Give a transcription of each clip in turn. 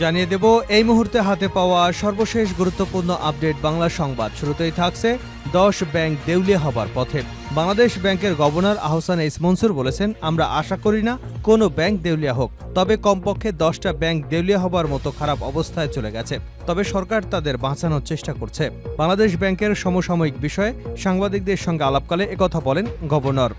জানিয়ে দেব, এই মুহূর্তে হাতে পাওয়া সর্বশেষ গুরুত্বপূর্ণ আপডেট বাংলা সংবাদ। শুরুতেই থাকছে দশ ব্যাংক দেউলিয়া হবার পথে। বাংলাদেশ ব্যাংকের গভর্নর আহসান এস মনসুর বলেছেন, আমরা আশা করি না কোনো ব্যাংক দেউলিয়া হোক, তবে কমপক্ষে দশটা ব্যাংক দেউলিয়া হবার মতো খারাপ অবস্থায় চলে গেছে। তবে সরকার তাদের বাঁচানোর চেষ্টা করছে। বাংলাদেশ ব্যাংকের সমসাময়িক বিষয়ে সাংবাদিকদের সঙ্গে আলাপকালে একথা বলেন গভর্নর।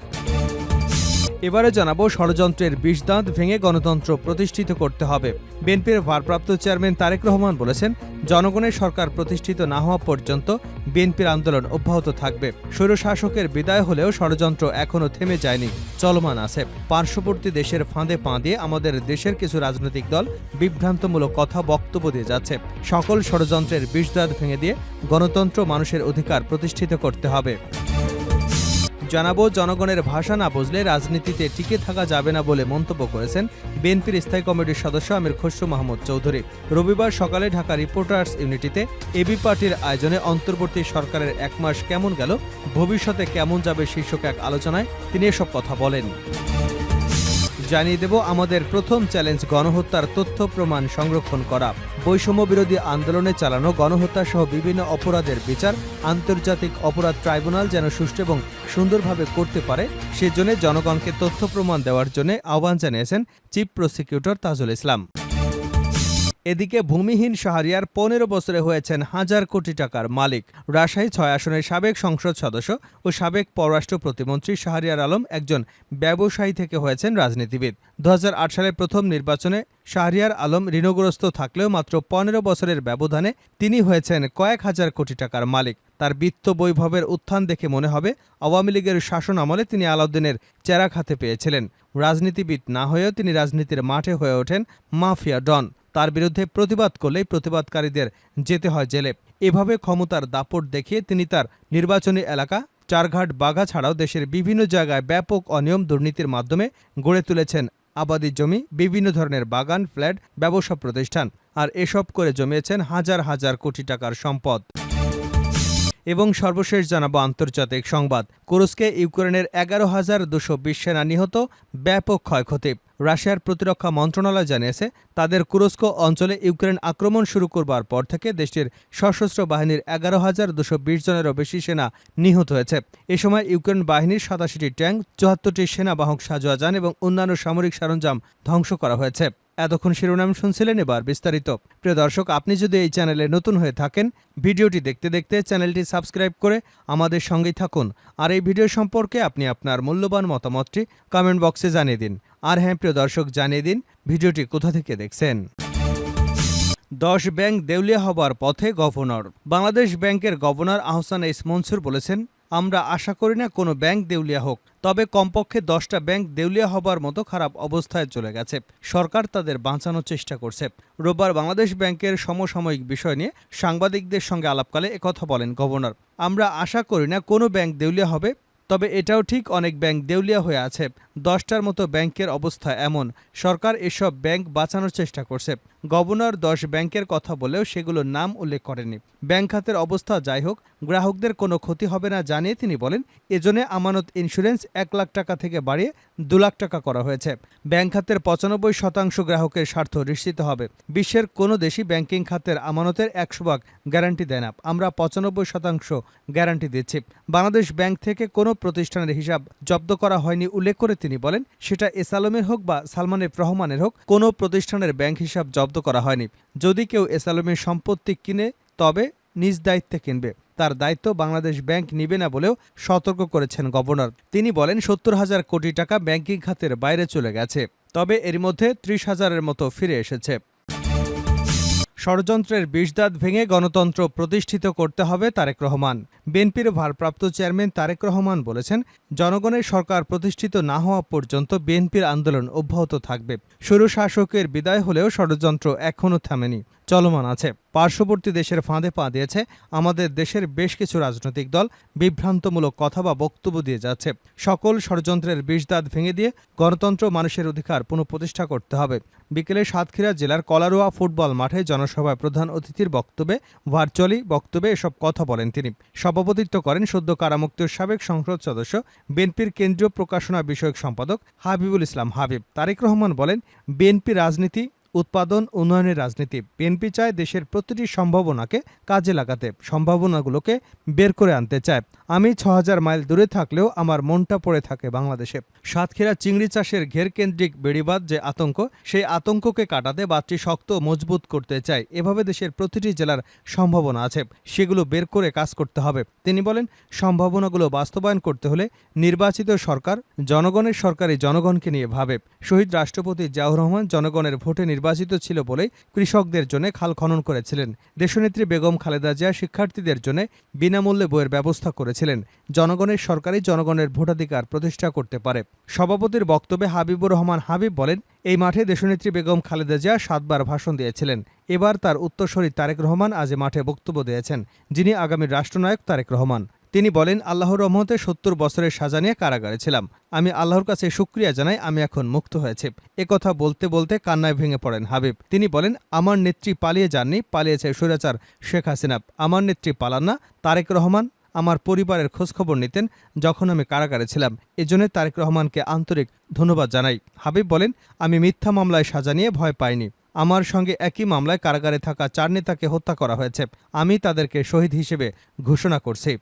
এবারে জানাব ষড়যন্ত্রের বিষ দাঁত ভেঙে গণতন্ত্র প্রতিষ্ঠিত করতে হবে। বিএনপির ভারপ্রাপ্ত চেয়ারম্যান তারেক রহমান বলেছেন, জনগণের সরকার প্রতিষ্ঠিত না হওয়া পর্যন্ত বিএনপির আন্দোলন অব্যাহত থাকবে। স্বৈরশাসকের বিদায় হলেও ষড়যন্ত্র এখনও থেমে যায়নি। চলমান আছে। পার্শ্ববর্তী দেশের ফাঁদে পা দিয়ে আমাদের দেশের কিছু রাজনৈতিক দল বিভ্রান্তমূলক কথা বক্তব্য দিয়ে যাচ্ছে। সকল ষড়যন্ত্রের বিষ দাঁত ভেঙে দিয়ে গণতন্ত্র মানুষের অধিকার প্রতিষ্ঠিত করতে হবে। জানাব, জনগণের ভাষা না বুঝলে রাজনীতিতে টিকে থাকা যাবে না বলে মন্তব্য করেছেন বিএনপির স্থায়ী কমিটির সদস্য আমির খসরু মাহমুদ চৌধুরী। রবিবার সকালে ঢাকা রিপোর্টার্স ইউনিটিতে এবি পার্টির আয়োজনে অন্তর্বর্তী সরকারের এক মাস কেমন গেল, ভবিষ্যতে কেমন যাবে শীর্ষক এক আলোচনায় তিনি এসব কথা বলেন। জানিয়ে দেব আমাদের প্রথম চ্যালেঞ্জ গণহত্যার তথ্য প্রমাণ সংরক্ষণ করা। বৈষম্য বিরোধী আন্দোলনে চালানো গণহত্যা সহ বিভিন্ন অপরাধের বিচার, আন্তর্জাতিক অপরাধ ট্রাইব্যুনাল যেন সুষ্ঠু এবং সুন্দরভাবে করতে পারে, সেজন্য জনগণকে তথ্য প্রমাণ দেওয়ার জন্য আহ্বান জানিয়েছেন চিফ প্রসিকিউটর তাজুল ইসলাম। এদিকে ভূমিহীন শাহরিয়ার পনেরো বছরে হয়েছেন হাজার কোটি টাকার মালিক। রাজশাহী ছয় আসনের সাবেক সংসদ সদস্য ও সাবেক পররাষ্ট্র প্রতিমন্ত্রী শাহরিয়ার আলম একজন ব্যবসায়ী থেকে হয়েছেন রাজনীতিবিদ। দু সালে প্রথম নির্বাচনে শাহরিয়ার আলম ঋণগ্রস্ত থাকলেও মাত্র পনেরো বছরের ব্যবধানে তিনি হয়েছেন কয়েক হাজার কোটি টাকার মালিক। তার বিত্ত বৈভবের উত্থান দেখে মনে হবে, আওয়ামী লীগের শাসন আমলে তিনি আলাউদ্দিনের চেরাক হাতে পেয়েছিলেন। রাজনীতিবিদ না হয়েও তিনি রাজনীতির মাঠে হয়ে ওঠেন মাফিয়া ডন। তার বিরুদ্ধে প্রতিবাদ করলেই প্রতিবাদকারীদের যেতে হয় জেলে। এভাবে ক্ষমতার দাপট দেখিয়ে তিনি তার নির্বাচনী এলাকা চারঘাট বাঘা ছাড়াও দেশের বিভিন্ন জায়গায় ব্যাপক অনিয়ম দুর্নীতির মাধ্যমে গড়ে তুলেছেন। আবাদি জমি, বিভিন্ন ধরনের বাগান, ফ্ল্যাট, ব্যবসা প্রতিষ্ঠান, আর এসব করে জমিয়েছেন হাজার হাজার কোটি টাকার সম্পদ। এবং সর্বশেষ জানাব আন্তর্জাতিক সংবাদ। কুরস্কে ইউক্রেনের এগারো হাজার দুশো বিশ সেনা নিহত, ব্যাপক ক্ষয়ক্ষতি। রাশিয়ার প্রতিরক্ষা মন্ত্রণালয় জানিয়েছে, তাদের কুরস্ক অঞ্চলে ইউক্রেন আক্রমণ শুরু করবার পর থেকে দেশটির সশস্ত্র বাহিনীর এগারো হাজার দুশো বিশ জনেরও বেশি সেনা নিহত হয়েছে। এ সময় ইউক্রেন বাহিনীর সাতাশিটি ট্যাঙ্ক, চুয়াত্তরটি সেনাবাহক সাজোয়া যান এবং অন্যান্য সামরিক সরঞ্জাম ধ্বংস করা হয়েছে। এতক্ষণ শিরোনাম শুনছিলেন এবার বিস্তারিত। প্রিয় দর্শক, আপনি যদি এই চ্যানেলে নতুন হয়ে থাকেন, ভিডিওটি দেখতে দেখতে চ্যানেলটি সাবস্ক্রাইব করে আমাদের সঙ্গেই থাকুন। আর এই ভিডিও সম্পর্কে আপনি আপনার মূল্যবান মতামতটি কমেন্ট বক্সে জানিয়ে দিন। আর হ্যাঁ প্রিয় দর্শক, জানিয়ে দিন ভিডিওটি কোথা থেকে দেখছেন। দশ ব্যাংক দেউলিয়া হবার পথে গভর্নর। বাংলাদেশ ব্যাংকের গভর্নর আহসান এস মনসুর বলেছেন আমরা আশা করি না কোনো ব্যাংক দেউলিয়া হোক, তবে কমপক্ষে দশটা ব্যাংক দেউলিয়া হবার মতো খারাপ অবস্থায় চলে গেছে। সরকার তাদের বাঁচানোর চেষ্টা করছে। রোববার বাংলাদেশ ব্যাংকের সমসাময়িক বিষয় নিয়ে সাংবাদিকদের সঙ্গে আলাপকালে একথা বলেন গভর্নর। আমরা আশা করি না কোনো ব্যাংক দেউলিয়া হবে তবে এটাও ঠিক অনেক ব্যাংক দেউলিয়া হয়ে আছে। দশটার মতো ব্যাংকের অবস্থা এমন। সরকার এসব ব্যাংক বাঁচানোর চেষ্টা করছে। গভর্নর দশ ব্যাংকের কথা বলেও সেগুলোর নাম উল্লেখ করেনি ব্যাংক খাতের অবস্থা যাই হোক, গ্রাহকদের কোনো ক্ষতি হবে না জানিয়ে তিনি বলেন, এজন্য আমানত ইন্স্যুরেন্স এক লাখ টাকা থেকে বাড়িয়ে দু লাখ টাকা করা হয়েছে। ব্যাংক খাতের পঁচানব্বই শতাংশ গ্রাহকের স্বার্থ নিশ্চিত হবে। বিশ্বের কোনো দেশই ব্যাংকিং খাতের আমানতের একশো ভাগ গ্যারান্টি দেয় না। আমরা পঁচানব্বই শতাংশ গ্যারান্টি দিচ্ছি। বাংলাদেশ ব্যাংক থেকে কোনো প্রতিষ্ঠানের হিসাব জব্দ করা হয়নি উল্লেখ করে তিনি বলেন, সেটা এস আলমের হোক বা সালমানের রহমানের হোক, কোনো প্রতিষ্ঠানের ব্যাংক হিসাব জব্দ করা হয়নি। যদি কেউ এস আলমের সম্পত্তি কিনে, তবে নিজ দায়িত্বে কিনবে। তার দায়িত্ব বাংলাদেশ ব্যাংক নিবে না বলেও সতর্ক করেছেন গভর্নর। তিনি বলেন, সত্তর হাজার কোটি টাকা ব্যাংকিং খাতের বাইরে চলে গেছে, তবে এর মধ্যে ত্রিশ হাজারের মতো ফিরে এসেছে। ষড়যন্ত্রের বিষদাঁত ভেঙে গণতন্ত্র প্রতিষ্ঠিত করতে হবে তারেক রহমান। বিএনপির ভারপ্রাপ্ত চেয়ারম্যান তারেক রহমান বলেছেন, জনগণের সরকার প্রতিষ্ঠিত না হওয়া পর্যন্ত বিএনপির আন্দোলন অব্যাহত থাকবে। সরু শাসকের বিদায় হলেও ষড়যন্ত্র এখনও থামেনি। চলমান আছে। পার্শ্ববর্তী দেশের ফাঁদে পা দিয়েছে আমাদের দেশের বেশ কিছু রাজনৈতিক দল। বিভ্রান্তমূলক কথা বা বক্তব্য দিয়ে যাচ্ছে। সকল ষড়যন্ত্রের বিষদাঁত ভেঙে দিয়ে গণতন্ত্র মানুষের অধিকার পুনঃপ্রতিষ্ঠা করতে হবে। বিকেলে সাতক্ষীরা জেলার কলারোয়া ফুটবল মাঠে জনসভায় প্রধান অতিথির বক্তব্যে, ভার্চুয়ালি বক্তব্যে এসব কথা বলেন তিনি। সভাপতিত্ব করেন সদ্য কারামুক্তির সাবেক সংসদ সদস্য, বিএনপির কেন্দ্রীয় প্রকাশনা বিষয়ক সম্পাদক হাবিবুল ইসলাম হাবিব। তারেক রহমান বলেন, বিএনপি রাজনীতি উৎপাদন, উন্নয়নের রাজনীতি। বিএনপি চায় দেশের প্রতিটি সম্ভাবনাকে কাজে লাগাতে, সম্ভাবনাগুলোকে বের করে আনতে চায়। আমি ছ হাজার মাইল দূরে থাকলেও আমার মনটা পড়ে থাকে বাংলাদেশে। সাতক্ষীরা চিংড়ি চাষের ঘেরকেন্দ্রিক বেড়িবাদ যে আতঙ্ক, সেই আতঙ্ককে কাটাতে বাদটি শক্ত, মজবুত করতে চায়। এভাবে দেশের প্রতিটি জেলার সম্ভাবনা আছে। সেগুলো বের করে কাজ করতে হবে। তিনি বলেন, সম্ভাবনাগুলো বাস্তবায়ন করতে হলে নির্বাচিত সরকার জনগণের সরকারি জনগণকে নিয়ে ভাবে। শহীদ রাষ্ট্রপতি জিয়াউর রহমান জনগণের ভোটে নির্বাচিত ছিল বলেই কৃষকদের জন্য খাল খনন করেছিলেন। দেশনেত্রী বেগম খালেদা জিয়া শিক্ষার্থীদের জন্য বিনামূল্যে বইয়ের ব্যবস্থা করেছিলেন। জনগণের সরকারই জনগণের ভোটাধিকার প্রতিষ্ঠা করতে পারে। সভাপতির বক্তব্যে হাবিবুর রহমান হাবিব বলেন, এই মাঠে দেশনেত্রী বেগম খালেদা জিয়া সাতবার ভাষণ দিয়েছিলেন। এবার তার উত্তরসূরি তারেক রহমান আজ মাঠে বক্তব্য দিয়েছেন, যিনি আগামীর রাষ্ট্রনায়ক তারেক রহমান। তিনি বলেন, আল্লাহর রহমতে সত্তর বছরের সাজা নিয়ে কারাগারে ছিলাম। আমি আল্লাহর কাছে শুক্রিয়া জানাই, আমি এখন মুক্ত হয়েছে। কথা বলতে বলতে কান্নায় ভেঙে পড়েন হাবিব। তিনি বলেন, আমার নেত্রী পালিয়ে যাননি, পালিয়েছে স্বৈরাচার শেখ হাসিনা। আমার নেত্রী পালান না, তারেক রহমান আমার পরিবারের খোঁজখবর নিতেন যখন আমি কারাগারে ছিলাম। এজন্য তারেক রহমানকে আন্তরিক ধন্যবাদ জানাই। হাবিব বলেন, আমি মিথ্যা মামলায় সাজা নিয়ে ভয় পাইনি। আমার সঙ্গে একই মামলায় কারাগারে থাকা চার নেতাকে হত্যা করা হয়েছে। আমি তাদেরকে শহীদ হিসেবে ঘোষণা করছি।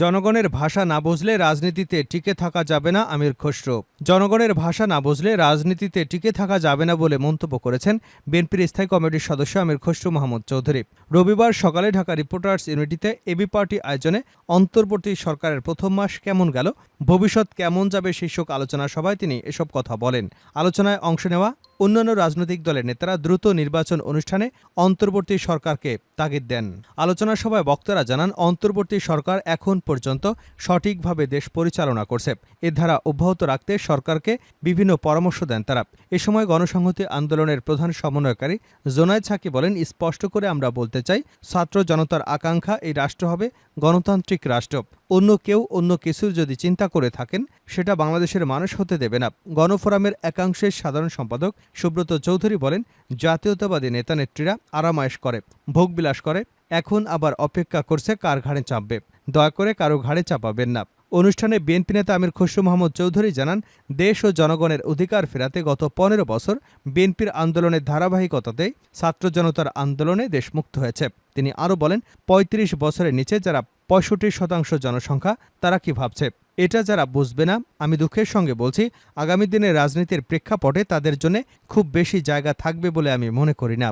জনগণের ভাষা না বুঝলে রাজনীতিতে টিকে থাকা যাবে না আমির খসরু। জনগণের ভাষা না বুঝলে রাজনীতিতে টিকে থাকা যাবে না বলে মন্তব্য করেছেন বিএনপির স্থায়ী কমিটির সদস্য আমির খসরু মাহমুদ চৌধুরী। রবিবার সকালে ঢাকা রিপোর্টার্স ইউনিটিতে এবি পার্টি আয়োজনে অন্তর্বর্তী সরকারের প্রথম মাস কেমন গেল, ভবিষ্যৎ কেমন যাবে শীর্ষক আলোচনা সভায় তিনি এসব কথা বলেন। আলোচনায় অংশ নেওয়া অন্যান্য রাজনৈতিক দলের নেতারা দ্রুত নির্বাচন অনুষ্ঠানে অন্তর্বর্তী সরকারকে তাগিদ দেন। আলোচনা সভায় বক্তারা জানান, অন্তর্বর্তী সরকার এখন পর্যন্ত সঠিকভাবে দেশ পরিচালনা করছে। এ ধারা অব্যাহত রাখতে সরকারকে বিভিন্ন পরামর্শ দেন তারা। এ সময় গণসংহতি আন্দোলনের প্রধান সমন্বয়কারী জোনায় ছাকি বলেন, স্পষ্ট করে আমরা বলতে চাই, ছাত্র জনতার আকাঙ্ক্ষা এই রাষ্ট্র হবে গণতান্ত্রিক রাষ্ট্র। অন্য কেউ অন্য কিছু যদি চিন্তা করে থাকেন, সেটা বাংলাদেশের মানুষ হতে দেবে না। গণফোরামের একাংশের সাধারণ সম্পাদক সুব্রত চৌধুরী বলেন, জাতীয়তাবাদী নেতানেত্রীরা আরামায়েশ করে ভোগবিলাস করে, এখন আবার অপেক্ষা করছে কার ঘাড়ে চাপবে। দয়া করে কারও ঘাড়ে চাপাবেন না। অনুষ্ঠানে বিএনপি নেতা আমির খসরু মোহাম্মদ চৌধুরী জানান, দেশ ও জনগণের অধিকার ফেরাতে গত পনেরো বছর বিএনপির আন্দোলনের ধারাবাহিকতাতে ছাত্র জনতার আন্দোলনে দেশ মুক্ত হয়েছে। তিনি আরও বলেন ৩৫ বছরের নিচে যারা পঁয়ষট্টি শতাংশ জনসংখ্যা, তারা কি ভাবছে? এটা যারা বুঝবে না, আমি দুঃখের সঙ্গে বলছি, আগামী দিনে রাজনীতির প্রেক্ষাপটে তাদের জন্য খুব বেশি জায়গা থাকবে বলে আমি মনে করি না।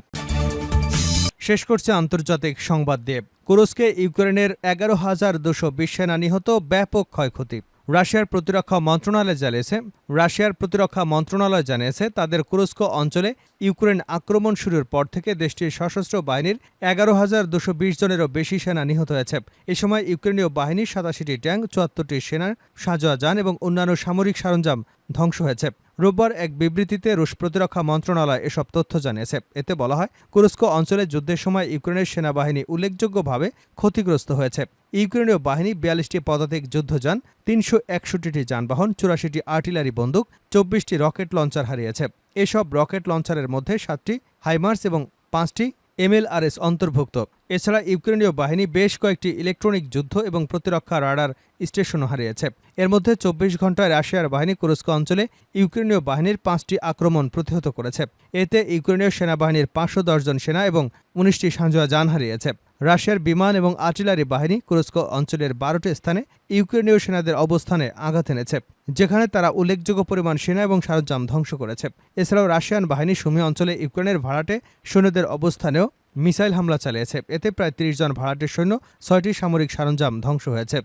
শেষ করছে আন্তর্জাতিক সংবাদ দেব। কুরস্কে ইউক্রেনের এগারো হাজার দুশো বিশ সেনা নিহত, ব্যাপক ক্ষয়ক্ষতি। রাশিয়ার প্রতিরক্ষা মন্ত্রণালয় জানিয়েছে, রাশিয়ার প্রতিরক্ষা মন্ত্রণালয় জানিয়েছে, তাদের কুরস্ক অঞ্চলে ইউক্রেন আক্রমণ শুরুর পর থেকে দেশটির সশস্ত্র বাহিনীর এগারো হাজার দুশো বিশ জনেরও বেশি সেনা নিহত হয়েছে। এ সময় ইউক্রেনীয় বাহিনীর সাতাশিটি ট্যাঙ্ক, চুয়াত্তরটি সেনার সাজোয়া যান এবং অন্যান্য সামরিক সরঞ্জাম ধ্বংস হয়েছে। রোববার এক বিবৃতিতে রুশ প্রতিরক্ষা মন্ত্রণালয় এসব তথ্য জানিয়েছে। এতে বলা হয়, কুরস্ক অঞ্চলে যুদ্ধের সময় ইউক্রেনের সেনাবাহিনী উল্লেখযোগ্যভাবে ক্ষতিগ্রস্ত হয়েছে। ইউক্রেনীয় বাহিনী বিয়াল্লিশটি পদাতিক যুদ্ধযান, তিনশো একষট্টিটি যানবাহন, চুরাশিটি আর্টিলারি বন্দুক, চব্বিশটি রকেট লঞ্চার হারিয়েছে। এসব রকেট লঞ্চারের মধ্যে সাতটি হাইমার্স এবং পাঁচটি এমএলআরএস অন্তর্ভুক্ত। এছাড়া ইউক্রেনীয় বাহিনী বেশ কয়েকটি ইলেকট্রনিক যুদ্ধ এবং প্রতিরক্ষা রাডার স্টেশনও হারিয়েছে। এর মধ্যে চব্বিশ ঘন্টায় রাশিয়ার বাহিনী কুরস্ক অঞ্চলে ইউক্রেনীয় বাহিনীর পাঁচটি আক্রমণ প্রতিহত করেছে। এতে ইউক্রেনীয় সেনাবাহিনীর পাঁচশো জন সেনা এবং উনিশটি সাঁজোয়া যান হারিয়েছে। রাশিয়ার বিমান এবং আর্টিলারি বাহিনী কুরস্ক অঞ্চলের বারোটি স্থানে ইউক্রেনীয় সেনাদের অবস্থানে আঘাত এনেছে, যেখানে তারা উল্লেখযোগ্য পরিমাণ সেনা এবং সরঞ্জাম ধ্বংস করেছে। এছাড়াও রাশিয়ান বাহিনী সুমি অঞ্চলে ইউক্রেনের ভাড়াটে সৈন্যদের অবস্থানেও মিসাইল হামলা চালিয়েছে। এতে প্রায় তিরিশ জন ভাড়াটের সৈন্য ছয়টি সামরিক সরঞ্জাম ধ্বংস হয়েছে।